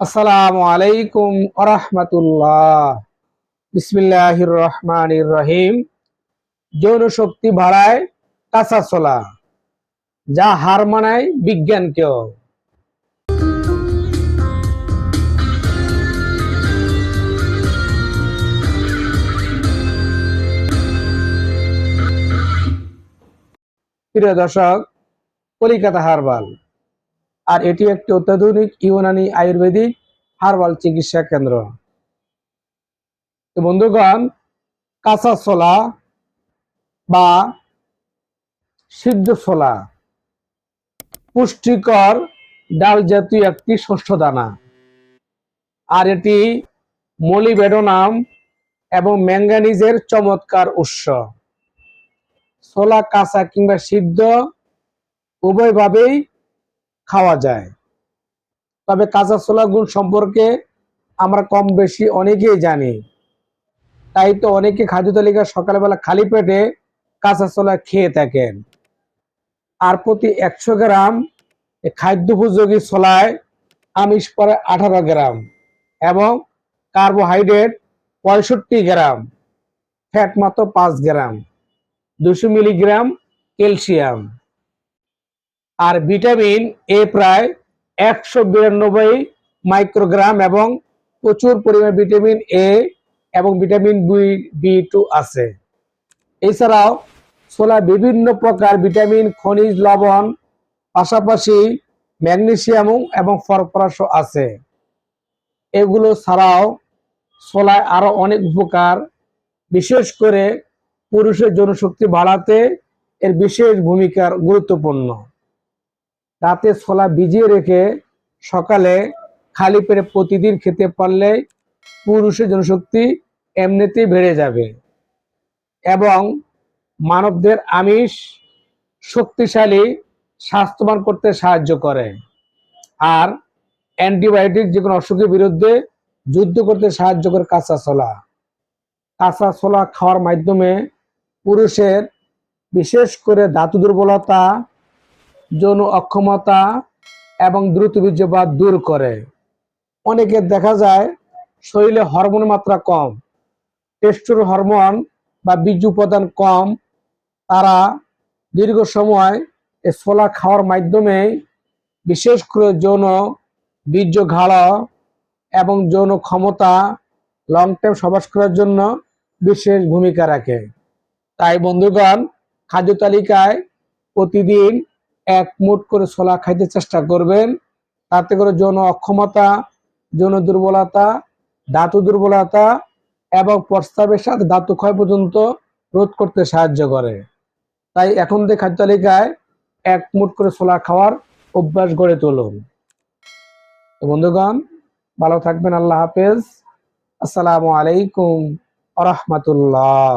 আসসালামু আলাইকুম আরহামতুল্লাহ বিসমিল্লাহির রহমানির রহিম যৌন শক্তি বাড়ায় কাঁচা চলা যা হার মানায় বিজ্ঞানকেও। প্রিয় দর্শক, কলিকাতা হারবাল আর এটি একটি অত্যাধুনিক ইউনানি আয়ুর্বেদিক হার্বাল চিকিৎসা কেন্দ্র। বন্ধুগণ, কাঁচা ছোলা বা সিদ্ধ ছোলা পুষ্টিকর ডাল জাতীয় একটি শস্য দানা। আর এটি মলিবেডোনাম এবং ম্যাঙ্গানিজের চমৎকার উৎস। ছোলা কাঁচা কিংবা সিদ্ধ উভয়ভাবেই খাওয়া যায়। তবে কাঁচা ছোলা গুণ সম্পর্কে আমরা কম বেশি অনেকেই জানি। তাই তো অনেকে খাদ্য তালিকা সকালবেলা খালি পেটে কাঁচা ছোলা খেয়ে থাকেন। আর প্রতি একশো গ্রাম এই খাদ্য উপযোগী ছোলায় আমিষ পরে আঠারো গ্রাম এবং কার্বোহাইড্রেট পঁয়ষট্টি গ্রাম, ফ্যাট মাত্র পাঁচ গ্রাম, দুশো মিলিগ্রাম ক্যালসিয়াম। আর ভিটামিন এ প্রায় একশো বিরানব্বই মাইক্রোগ্রাম এবং প্রচুর পরিমাণে ভিটামিন এ এবং ভিটামিন বি বি টু আছে। এছাড়াও ছোলা বিভিন্ন প্রকার ভিটামিন, খনিজ, লবণ, পাশাপাশি ম্যাগনেসিয়াম এবং ফরফরাসও আছে। এগুলো ছাড়াও ছোলায় আরও অনেক উপকার, বিশেষ করে পুরুষের জনশক্তি বাড়াতে এর বিশেষ ভূমিকার গুরুত্বপূর্ণ। রাতে ছোলা ভিজিয়ে রেখে সকালে খালি পেটে প্রতিদিন খেতে পারলে পুরুষের জনশক্তি এমনিতেই বেড়ে যাবে। এবং মানবদের আমিষ শক্তিশালী, স্বাস্থ্যবান করতে সাহায্য করে। আর অ্যান্টিবায়োটিক যে কোনো অসুখের বিরুদ্ধে যুদ্ধ করতে সাহায্য করে কাঁচা ছোলা। কাঁচা ছোলা খাওয়ার মাধ্যমে পুরুষের বিশেষ করে ধাতু দুর্বলতা যৌন অক্ষমতা এবং দ্রুত বীর্যপাত দূর করে। অনেকের দেখা যায় শরীরে হরমোন মাত্রা কম টেস্টোর হরমোন বা বীর্য উপাদান কম, তারা দীর্ঘ সময় এই ছোলা খাওয়ার মাধ্যমে বিশেষ করে যৌন বীর্য ঘাড় এবং যৌন ক্ষমতা লং টাইম সবাস করার জন্য বিশেষ ভূমিকা রাখে। তাই বন্ধুগণ, খাদ্য তালিকায় প্রতিদিন এক মুঠ করে ছোলা খাইতে চেষ্টা করবেন। তাতে করে যৌন অক্ষমতা, যৌন দুর্বলতা, ধাতু দুর্বলতা এবং প্রস্তাবের সাথে ধাতু ক্ষয় পর্যন্ত রোধ করতে সাহায্য করে। তাই এখন থেকে খাদ্য তালিকায় এক মুঠ করে ছোলা খাওয়ার অভ্যাস গড়ে তুলুন। তো বন্ধুগণ, ভালো থাকবেন, আল্লাহ হাফেজ। আসসালামু আলাইকুম আ রহমতুল্লাহ।